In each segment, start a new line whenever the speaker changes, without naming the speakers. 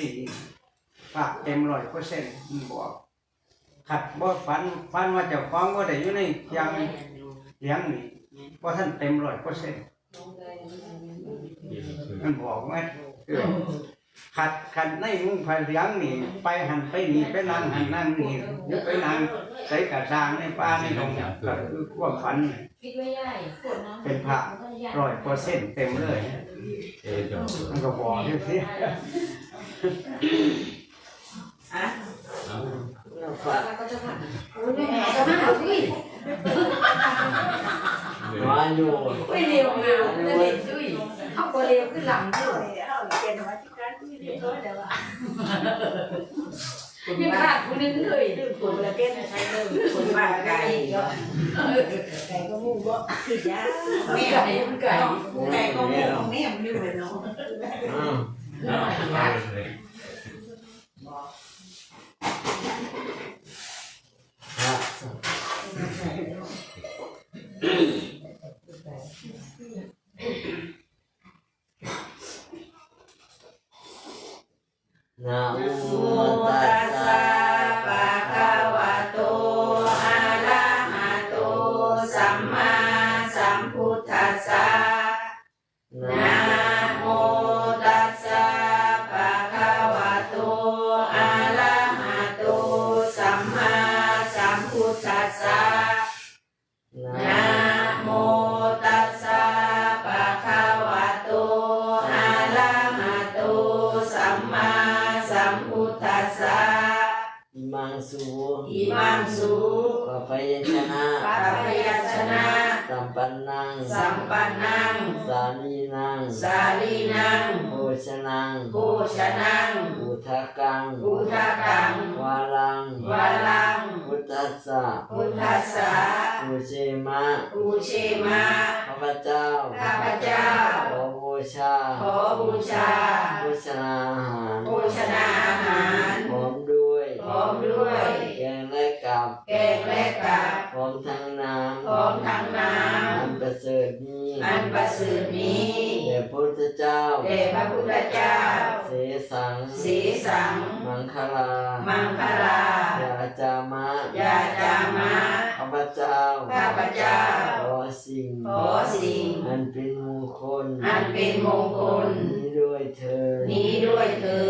ปีภาพเต็มร้อยเปอร์เซ็นต์มันบอกขัดบ่ฝันฝันว่าเจ้าของบ่ได้อยู่ในเพียงเลี้ยงนี่บ่ท่านเต็มร้อยเปอร์เซ็นต์มันบอกว่าเออขัดขัดในมุ้งไฟเลี้ยงนี่ ไปหันไปนี่ไปนั่งหันนั่งนี่หรือไปนั่งใส่กระซางในป่าในดงก็คือความฝัน
คิดไว้ได้ปวดน้ำ
เป็นพระร้อยเปอร์เซ็นต์เต็มเลย
เออจบ
มันก็บอกอยู่สิ
อะ
เอา
แล้วก็จะผ่านโอ้ยแม่จะมาหาพี่
มาอยู่
ไม่เร็วเร็วจะเห็นด้วยเอาก็เร็วขึ้นหลังด้วยยังขาดคนนึงเลย
คนละเป็นใช้เริ่มคนบ้าไก่ไก่ก็มุ่งบ่ยา
แม่ไก่ไก่
ก็มุ่งแม่มันอยู่เลยเนาะ
อื สุ
ปะพยัญชนะ
ปัปพยัญชนะ
สัมปันนัง
สัมปันนัง
สาลีนัง
สาลีนัง
โภชนัง
โภชนัง
อุทากัง
อุทากัง
วาลัง
วาลัง
พุทธัสสะ
พุทธัสสะ
อุเชมะ
อุเชมะ
ข้าพเจ้า
ข้าพเจ้า
ขอบูชา
ขอบูชา
โภชนาอาหาร
โภชนาอาหาร
พร้อมด้วย
พร้อมด้วย
แกงและกับ
แกงและกับ
พร้อมทั้งน้ำ
พร้อมทั้งน้
อันประเสริฐนี้ำ
อันประเสริฐนี้
แด่พระพุทธเจ้า
แด่พระพุทธเจ้า
เสสัง
สีสัง
มังคลา
มังคลา
ยาจามะ
ยาจามะ
ข้าพเจ้า
ข้าพเจ้า
ขอสิ่ง
ขอสิ่ง
อันเป็นมงคล
อันเป็นมงคล
นี้ด้วยเธอญ
นี้ด้วยเถิด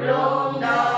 long, long.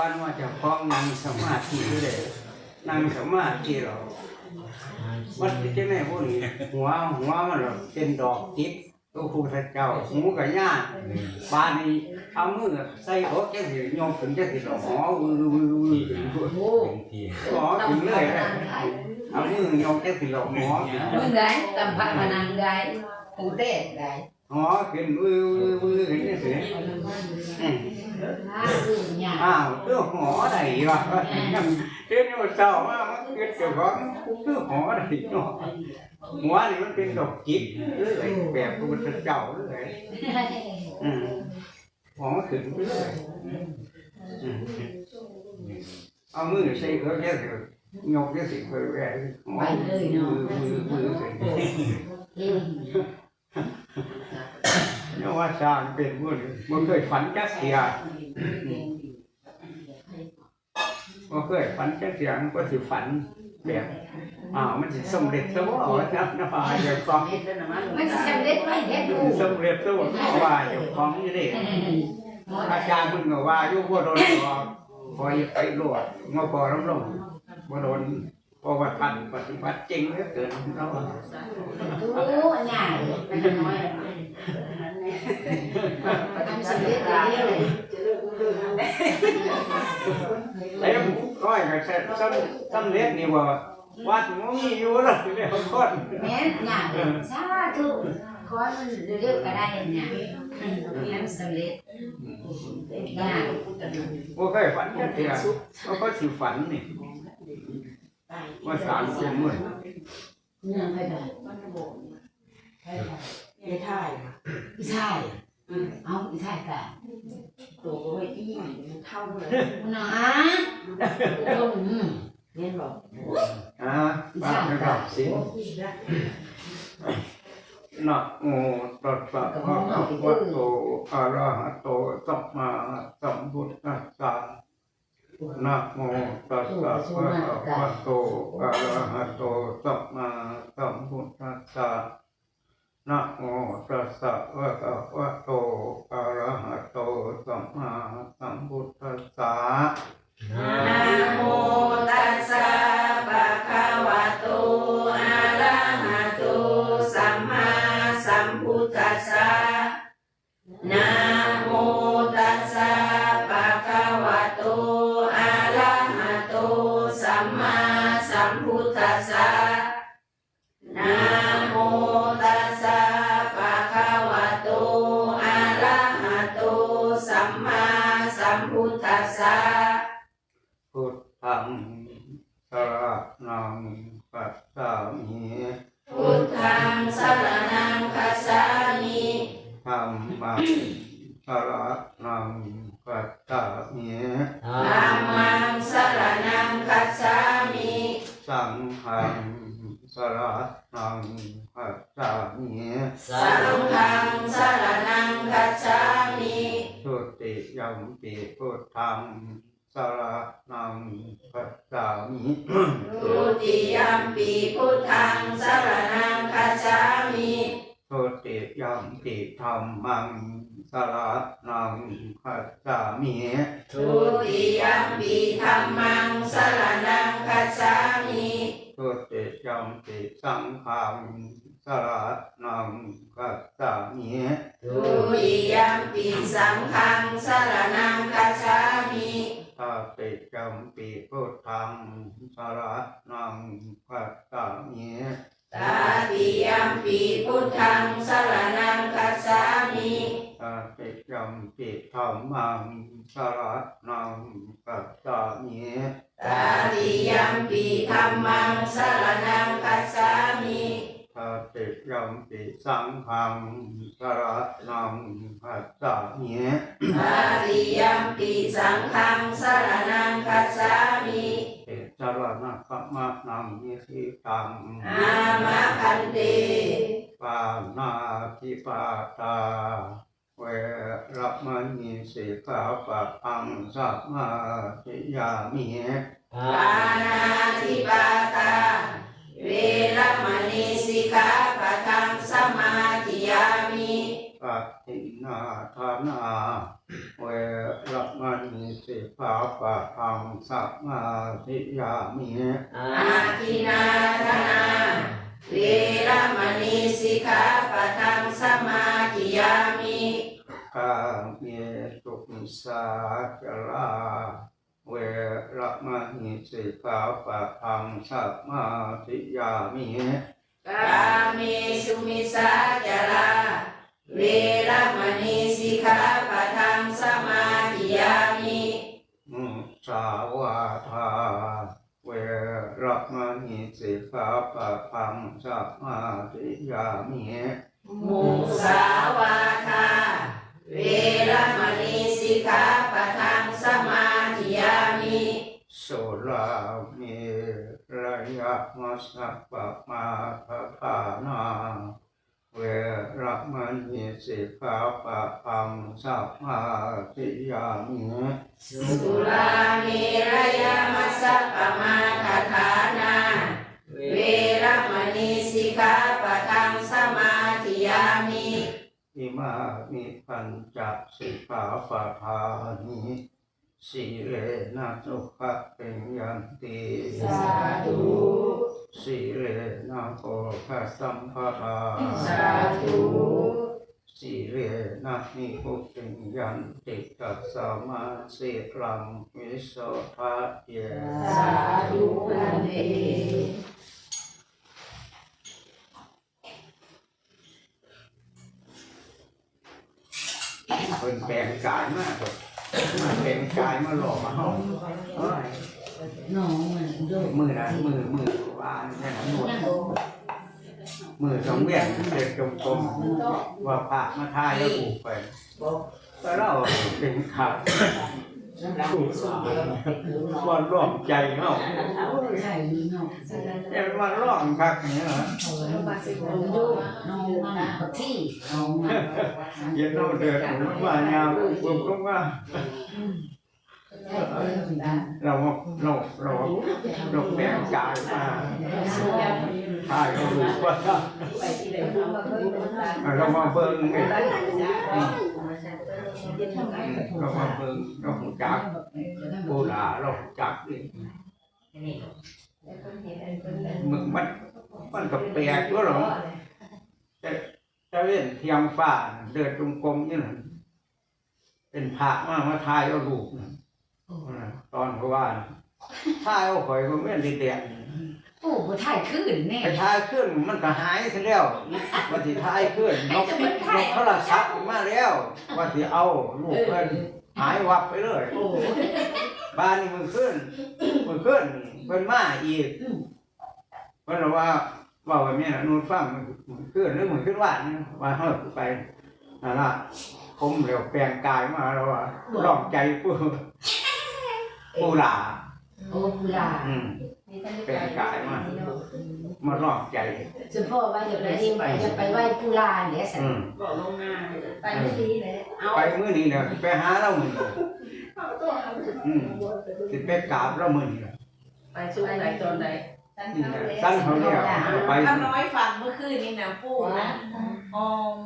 ฝันว่าเจะคล้าของนั่งสมาธิอยู่เลยนั่งสมาธิเรามันเป็นจังไงพวกนี้หัวหัวมันแบบเป็นดอกจิกตัวครูทเจ้าหูกับย่าบานนี้เอามือใส่อกจังสิโยมถึงจังสิเราหอวือวือวือขึ้นด้วย
โอ้
ที่
หอถึงเลยเอามือโยมจังสิเราหอขึ้น
มึงได้ตำพักมานังได้ปูเต้ได้
หอขึ้นวือวือวือขึ้นจังสิอืม
อ้าวคือหยัง
อ้าวคือหอใดวะเห็นว่าเจ้ามามันเกิดเจ้าของคือหอใดเนาะหั วนี่มันเป็นดอกจิกเลยแบบพระพุทธเจ้าเลยอืมหอนไปเลยมเอามือใส่เคยวยกแค่สิไปแหวนมือมือมือใส่เนี่ยว่าสร้างเป็นมือมันเคยฝันจักเสียบ่เคยฝันจักเสียงก็สิฝันแบบอ้าวมันสิสำเร็จซะบ่ว่าจับนะว่าเจ้าของ
มันสิสำเร็จไว้แท้กู
สำเร็จซะบ่ว่าเจ้าของนี่เด้อาจารย์เพิ่นก็ว่าอยู่บ่โดนก็คอยไปโลดงอพอลำลงบ่โดนพราะว่าท่านปฏิบัติจริงเหลือเกินเนา
โอ้ยากทำสำเร็จได้เลย
เต็มร้อย ก็เสร็จสำสำเร็จนี่ว่าวัดมันมีอยู่แล้วแล้วคน
แม่นยากสาธุขอให้มันเร็วๆก็ได้เนี่ยให้มันสำเร็จ ยาก
โอ้เคยฝันกันเถื่อเขาก็สิฝันนี่ว่าสารคุมมือ
เนื่องไปได้
ไม่ถ่าย
อีชายเอาอีชายกัน
ตัวก็ไม่อี้มันเท่าเลย
มันนะลง
เนี่ยบอก
อ่าบ้านนะครับสินะโมตัสสะภะคะวะโตอะระหะโตสัมมาสัมพุทธัสสะนะโมตัสสะภะคะวะโตอะระหะโตสัมมาสัมพุทธัสสะ นะโมตัสสะภะคะวะโตอะ ระ
นั
งปัสสามิ
สัง
ฆังสร
ณังคัจฉามิ
สุติยัมปิพุทธังสระนังปัสสามิ
ทุติยัมปีพุทธังสรณังคัจฉามิ
สุติยัมปิธัมมังสระนังปัสสามิ
ทุติยัมปีธัมมังสรณังคัจฉามิ
สุติยัมปิสังฆังสระนังกัสสามิ
ทุติยัมปีสังฆังสรณังคัจฉามิ
ตาติยัมปิพุทธังสระนังกัสสามิ
ตาติยัมปีพุทธังสรณังคัจฉามิ
ตาติยัมปิธัมมังสระนังกัสสามิ
ตาติยัม ปีธัมมังสรณังคัจฉามิ
ตาติยัมปิสังฆังสระนังกัสสามิ
ตาติยัมปีสังฆังสรณังคัจฉามิ
เอจารณะขมะนังนิสิตัง
อามะพันเต
ปานาทิปาตาเวรมณีสิกขาปะอังสัมมาทิยามิ
ปา นาติปาตาเวรมณีสิกขาปะทังสมาธิยามิ
ปัตตินาทานาเวรมณีสิกขาปะอังสัมมาทิยามิ
อาทินาธนาเวรมณีสิกขาปะทังสมาธิยามิ
กาเมตุมิสาจารา เวรมณีสิกขาปะอังสัมมาทิยามิ
กาเมสุมิสาจาราเวรมณีสิกขาปะทังสมาธิยามิ
มุสาวาทาเวรมณีสิกขาปะอังสัมมาทิยามิ
มุสาวาทาเวรมณีสิกขาปะทังสมาธิ ยามิ
โสราเมระยะมัสสะปะมาทฐานาเวรมณีสิกขาปะอังสัมมาทิยามิ
สุราเมรยมัสสะปะมาทฐานาเวรมณีสิกขาปะทังสมาธิยามิ
อิมามิปัญจสิกขาปะทานิ สีเลนะสุขะเป็นยันติ
สาธุ
สีเลนะโภคสัมภารา
สาธุ
สีเลนะนิพุติยันติกัสสมาสิรังวิโสทะเย
สาธุพันเต
เป็นแปลงกายมาก มาเปลงกายมาหลอกมาห้องเอ้ย
น้องมันดู
มือนะมือมือวานแค่นั้นหมดมือสองเวียนเด็กกลมว่าปากมาทายแล้วผูกไปแต่เราเป็นขับ วันร้องใจเนาะ
ใช่เนาะ
แต่วันร้องคักนี่เหรอ
ดูน้องมันที่น้องมัน
เย็นเราเดินผมว่ายาวผมก็ว่าเราเราเราเราแบ่งกายมาทายเรารู้ว่าเรามาเบิ่งไง เรามาเบิ่งเราจักโบราณเราจักนี่มึงมันมันก็แปลกก็หรอจะจะเล่นเทียมฟ้าเดินจงกรมนี่หนเป็นพระมามาทายเอาลูกตอนเขาว่าทายเอาข่อยก็ไม่ได้เด็ด
โอ้โหถ่ายขึ้นแน่
ไปทายขึ้นมันก็หายซะแล้วว่าสิทายขึ้นนกนกโทรศัพท์มาแล้วว่าสิเอาลูกเพิ่นหายวับไปเลยบ้านนี่มันขึ้นมันขึ้นเพิ่นมาอีกเพิ่นว่าว่าแบบนี้นะนูนฟังมันขึ้นหรือมันขึ้นว่านี่ว่าเฮาไปนั่นล่ะคมแล้วแปลงกายมาแล้วว่าลองใจผู้ผู้หลา
โอ้กุหลาบ
อืม แปลงกายมามาลองใจ
เฉพาะว่าจะไปจะไปไหว้กุหลาบเนี่ยสิ
อืม
บอกลงมา
ไปไม่ดีเลยเอา
ไปมื้อนี้เนี่ยไปหาเรามื้อนี้อืมสิไปกราบเรามื้อนี้
ไปช่วงไหนตอนไหน
นี่นะตั้งเขาเรียกไป
ถ้าน้อยฟังเมื่อคืนนี่นะปู่นะออม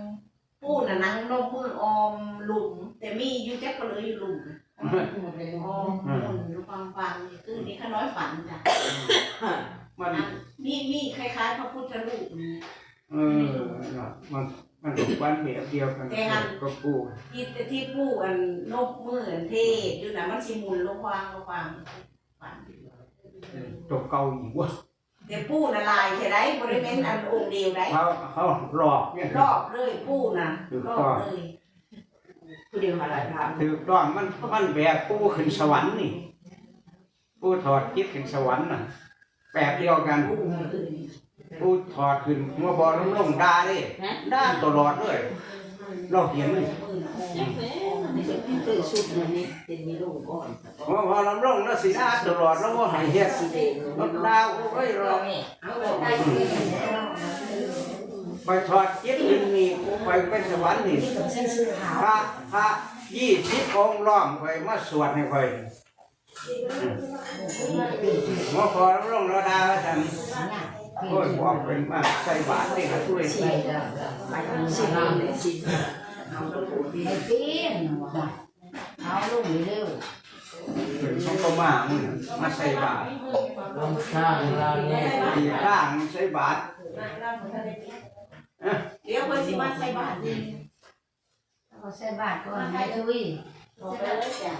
ปู่น่ะนั่งนมพื้นออมหลุม แต่มีอยู่แจ๊กก็เลยอยู่หลุมนะ ออมหลุมฟังฟังๆคือนี่ข้าน้อยฝันจ้ะ
มัน
มีมีคล้ายๆพระพุทธรูปนี่
เออมันมันถูกวันเดียวเดียวกันก็กู
ที่ที่ปู่อันนกมืออันเทศอยู่นะมันสิหมุนลงวางลงวางฝัน
ตกเก่าอีกว่า
แต่ปู่น่ะลายแค่ไรบริเวณอันองค์เดียวได้
เขาเขาหลอกเนี่ย
รอบเลยปู่น่ะรอบเลย
ผู้เดียวมาหลายทาง
ถือต้องมันมันแบกปูขึ้นสวรรค์นี่ปูถอดจิตขึ้นสวรรค์น่ะแบบเดียวกัน
ปู่มืออื่น
ปูถอดขึ้นมัวบอลลงด่าเลยด่าตลอดเลยเราเห็น
มือน่ะโอ้
ตื่นสุดเลยนี่เป็นมีลูกก่อน
ว่าพอเราลงแล้วสิด่าตลอดแล้วว่าหายเฮ็ด
สีแดง
เราด่าโอ้ยเรา
เอา ได้
ไปถอดจิตขึ้นนี่ไปเป็นสวรรค์นี่
ที่ผมใช้เสื้อขาว
พระพระยี่สิบองค์ล้อมไปมาสวดให้ค่อยหมอพอลงเราดาว่าท่านโอ้ยบอกเป็นมาใส่บาตรนี่ก็ช่วย
สีด
ไปสีน้ำเลยสีำ
ไม่เปลี่ยนเอาลูกเร็ว
เป็นเขาก็มามึงมาใส่บาตร
ลงข้างล่างนี่
ตีข้างใส่บาตร
เดี๋ยวเพิ่นสิมาใส่บาตรนี่
เอาใส่บาทก่อนให้ทุย
บอกไปเลยจ้ะ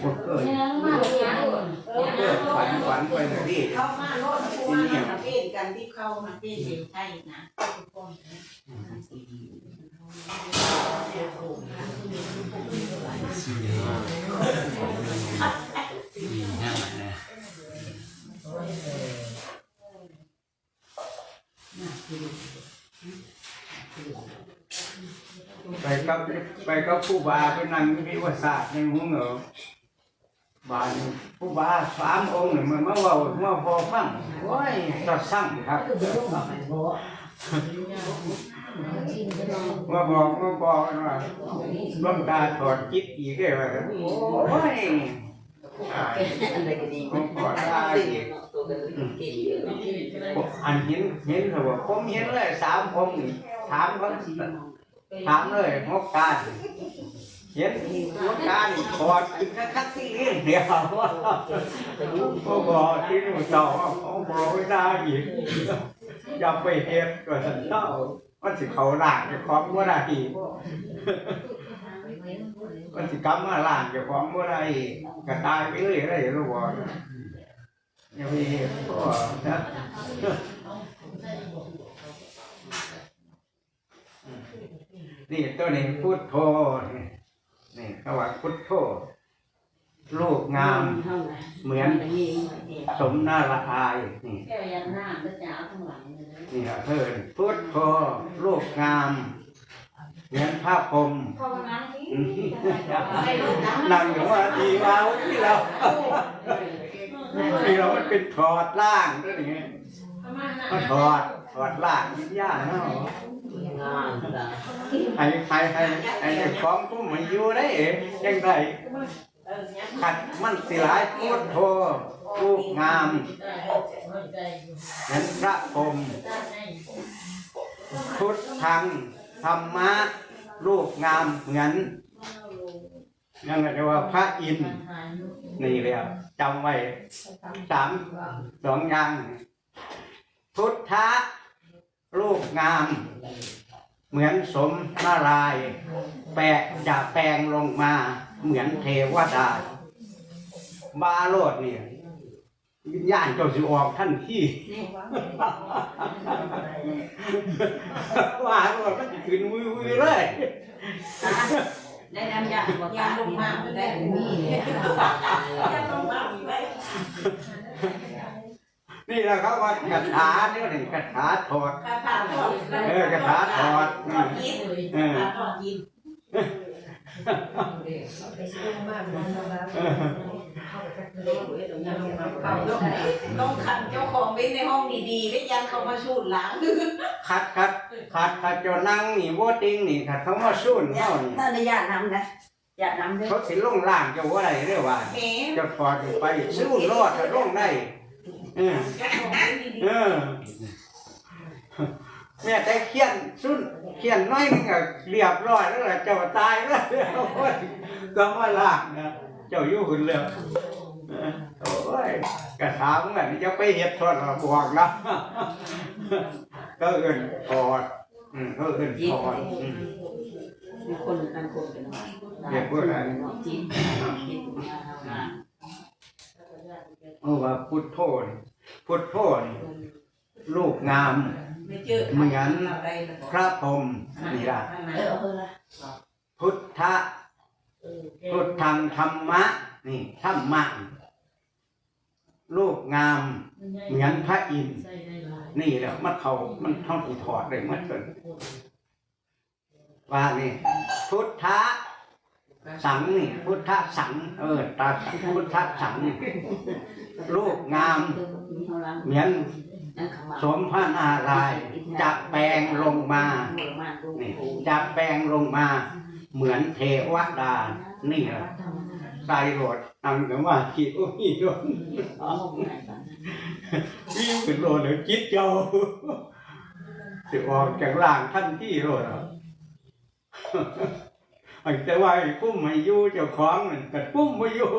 พวกเกิด
ยังมายัง
พวกเกิดฝันฝันไปเลยดิ
เข้ามาโลดผู้ว่าน่ะเป็นกันที่เข้าน่ะเป็นเสียงไทยนะทุกคน
สี่ห้า
ไปกับไปกับผู้บาไปนั่งวิวาศาสตร์ในหัวเหงาบานผู้บาสามองค์เนี่ยมันมาเว่ามาพอฟังโอ้ยตัดสั่งครับมาบอกมาบอกกันว่าลวงตาถอดจิตอีกเลยว่าโอ้ย อ่า
อะไรก็ดี
ผมถอดได้อีก
ตัวกันกินเยอะ
อันเห็นเห็นเขาบอกผมเห็นเลยสามองค์นี่ถามเขาถามเลยงกตาเห็นงกตานี่ถอดอีกคักที่เรื่องเดียวว่าเขาบอกที่หนูเจ้าเขาบอกไม่ได้อีกอย่าไปเห็นก็สันเจ้ามันสิเขาหลากจะคล้องว่าได้ มันสิกรรมมาล้านเจ้าของบ่ได้ก็ตายไปเลยได้รู้บ่อย่าไปก็นะนี่ตัวนี้พุทโธนี่นี่เขาว่าพุทโธลูกงามเหมือนสมนาละอายนี่
แก้ยันหน้าจะเอาข้างหลังเลย
นี่เพิ่นพุทโธลูกงาม เหมือนพระพรหม
เพราะว่านั้นที่
อืม
ให้ลูกนะ
นั่งอยู่ว่าดีเราที่เราที่เรามันเป็นถอดล่างด้วยอย่างเงี้ยมันถอดถอดล่างวิญญาณเนาะ
งานตา
ให้ให้ให้ให้เจ้าของผู้มาอยู่ได้เองยังไงขัดมันสิหลายพุทโธลูกงามเหมือนพระพรหมพุทธัง ธรรมะลูกงามเหมือนยังไงว่าพระอินทร์นี่เลยครับจำไว้สามสองอย่างพุทธะลูกงาม เหมือนสมนาราย แปะจะแปลงลงมาเหมือนเทวดาบาโลดเนี่ย วิญญาณเจ้าสิออกท่านที่ ว่าโลดมันสิขึ้นวือวือเลย
ได้น้ำยาบ่
ยา
ตา
ลงมาได้
มีเลย
ยาลงมาได้
นี่แหละเขาว่ากระถาเนี่ยนี่กระถาถอด
คาถาถอด
เออกระถาถอด
ถอดยิน
เออ
ถอดยิน ต้องขังเจ้าของไว้ในห้องดีๆได้ยันเขามาชูดหลัง
คัดคัดคัดคัดเจ้านั่งนี่โวติงนี่คัดเขามาสู้นเขานี่
ถ้าในญาตินำนะญาตินำด้วย
เขาสิลงล่างเจ้าว่าอะไรเรียกว่า
เอ๋
เจะถอดไปสู้รอดจะลงได้เออ
เจ้าของไว้ดี
เออแม่แต่เขียนสุดเขียนน้อยนึงก็เรียบร้อยแล้วล่ะเจ้าตายแล้วโอ้ยก็มาลากนะ เจ้าอยู่หุ่นแล้วเออโอ้ยกระถามกันจะไปเฮ็ดทอดระบอกนะก็เอิ้นถอดอืมก็เอิ้นถอดอืม
มีคนกันคนกัน
เรียกว่าอะไร
จิต
เพราะว่าพุทโธนี่พุทโธนี่ลูกงาม
ไม่เจอ
พระพรหมนี่ล่ะ
เออเออ
พุทธะ พุทธังธรรมะ นี่ธรรมะลูกงามเหมือนพระอินทร์นี่แหละมันเขามันท่องอุถอดเลยมันเกินว่านี่ พุทธะสังนี่ พุทธะสัง เออตาพุทธะสังนี่ลูกงาม เหมือนสมพระนารายณ์จะแปลงลงมานี่จะแปลงลงมา เหมือนเทวดา นี่แหละใส่โหลดนั่งกันว่าคิดโอ้ยโยนวิ่งขึ้นโหลดเดี๋ยวจิตเจ้าจะออกจากล่างท่านที่โหลดเหรออันแต่ว่าปุ้มไม่ยู่เจ้าของนั่นแต่ปุ้มไม่ยู่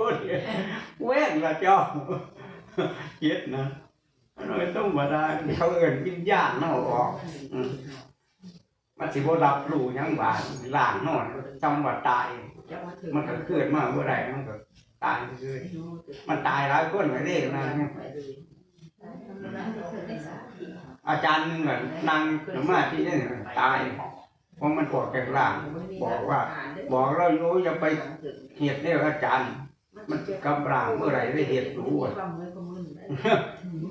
เว่นละเจ้าเจ็ดนะเราต้องมาได้เขาเอินวิญญาณเน่าออก มมันสิบ่รับรู้หยังบาดล่างนอนจำว่าตาย มันก็เกิดมาเมื่อไรมันก็ตายคือมันตายหลายคนไปเด้นะอาจารย์หนึงน่ะนั่งสมาธินี่ตายเพราะมันออกจากร่าง บอกว่า บอกเราโยอย่าไปเหตุเนี่ยอาจารย์ มันกำร่างเมื่อไหรได้เหตุรู้อะ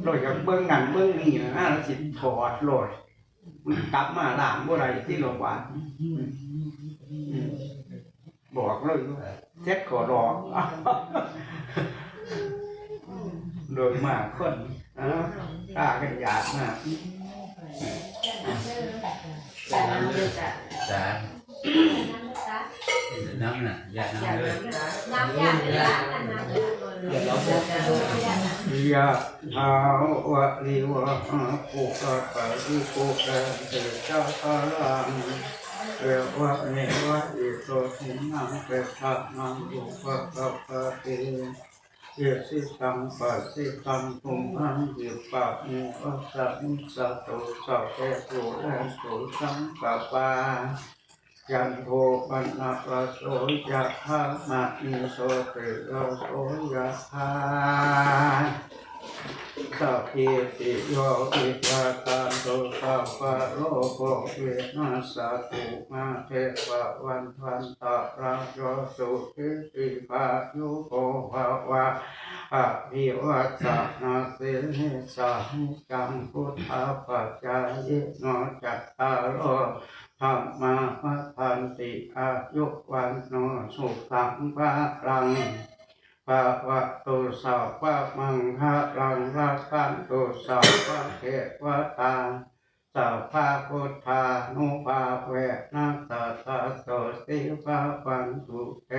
เราอยากเบื้องนั่นเบื้องนี่นะเราสิถอดโลดมัน กลับมาล่างเมื่อไหรที่โรงพยาบาลอืมบอกเลยว่าเซ็ตขอรอโดยมากคนอ่าตากันหยาดมาก
แต่น้ำเลยจ้ะ
สา น้ำน่ะยาน้ำเลย
น้ำยาเลยนะน้ำยา
เดี๋ยวเราจะ
ยะหาวะลิวะหาปุกะปะริปุกะเตจาตาลังเอวะเนวะอิโตทินังเปตะนังอุปะปะปะเตเยสิตังปัสสิตังปุมังยิปะมุอัสสะมุสสะโตสัพเพตุเรนตุสังกปา ยันโทปันนาปะโสยะธามะนิโสติโยโสยะธาสัพเพติโยวิวาตานตุสัพพะโลกโกวินาสตุมาเทวะวันวันตะระโยสุขิติภายุโกภาวะอะภิวัตนาสินิสานิจังพุทธาปัจจายโนจัตตาโอ ธรรมาวัฏันติอายุวันโนสุขังภะรังภะวะตุสัพพะมังคะลังรักขันตุสัพพะเทวตาสัพพะพุทธานุภาเวนะสัตตะโสติภะปันตุเต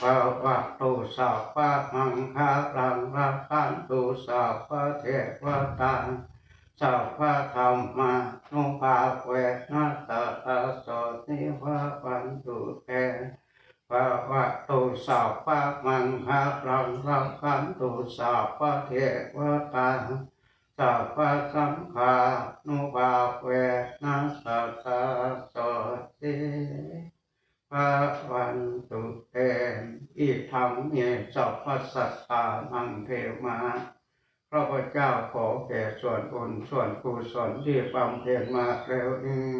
ภะวะตุสัพพะมังคะลังรักขันตุสัพพะเทวตา สัพพะธรรมานุภาเวนะสัตตะโสติภะปันตุเตภะวะตุสัพพะมังคะรังรักขันตุสัพพะเทวตาสัพพะสังฆานุภาเวนัสสะโสติภะวันตุเตอิทังเมสัพพะสัตตานังเทมา ข้าพเจ้าขอแก่ส่วนบุญส่วนกุศลที่บำเพ็ญมาแล้วนี้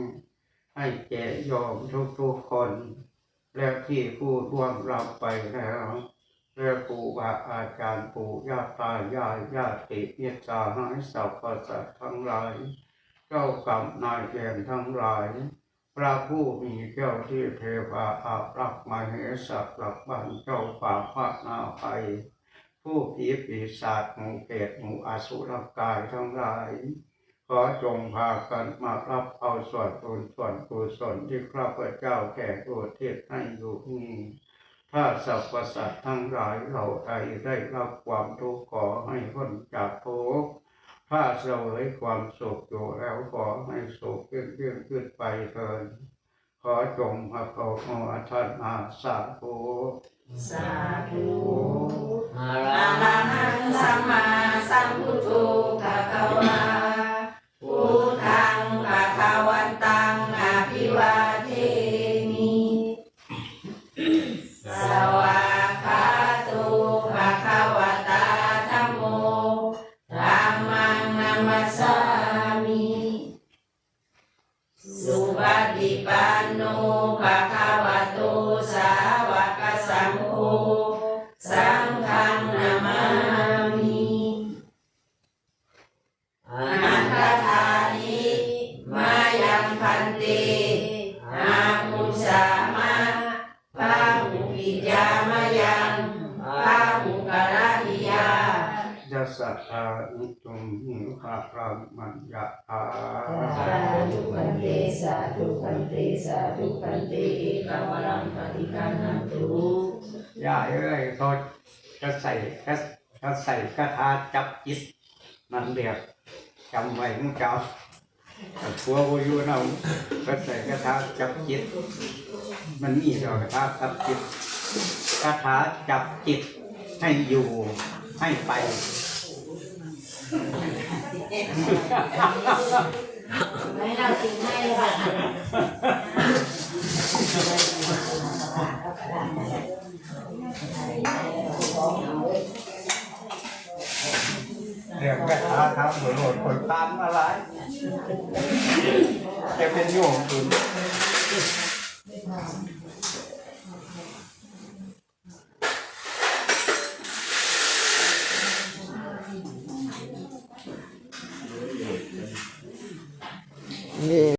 ให้แก่โยมทุกๆคน และที่ผู้ร่วงรับไปแล้วและปู่บาอาจารย์ปู่ย่าตายายญาติมิตรสหายสรรพสัตว์ทั้งหลาย เจ้ากรรมนายเวรทั้งหลาย พระผู้มีเจ้าที่เทวาอารักษ์มาเหสัตว์หลักบ้านเจ้าป่าพระนาภัย ผู้ผีปีศาจหมู่เปรตหมู่อสุรกายทั้งหลาย ขอจงพากันมารับเอาส่วนบุญส่วนกุศลที่ข้าพเจ้าแก่ตัวเทศให้อยู่นี้ถ้าสรรพสัตว์ทั้งหลายเราใดได้รับความทุกข์ขอให้พ้นจากทุกข์ถ้าเสวยความสุขอยู่แล้วขอให้สุขขึ้นขึ้นขึ้นไปเถิดขอจงพระโกโมทันาสาธุ
สาธุ
มา
อะ
รา
ระหังสัมมาสัม ย่าเอ้
ยเขาจะใส่ก็จะใส่กระทาจับจิตนั่นเดียวจำไว้มึงเจ้าผัวกูอยู่เนาก็ใส่กระทาจับจิต มันมีดอกกระทาจับจิตกระทาจับจิตให้อยู่ให้ไป
ไม่เราจริงให้เลยค่ะ
เรียกแม่ค้าทำเหมือนหมดคนตามอะไรจะเป็นโยมคุณ Yeah.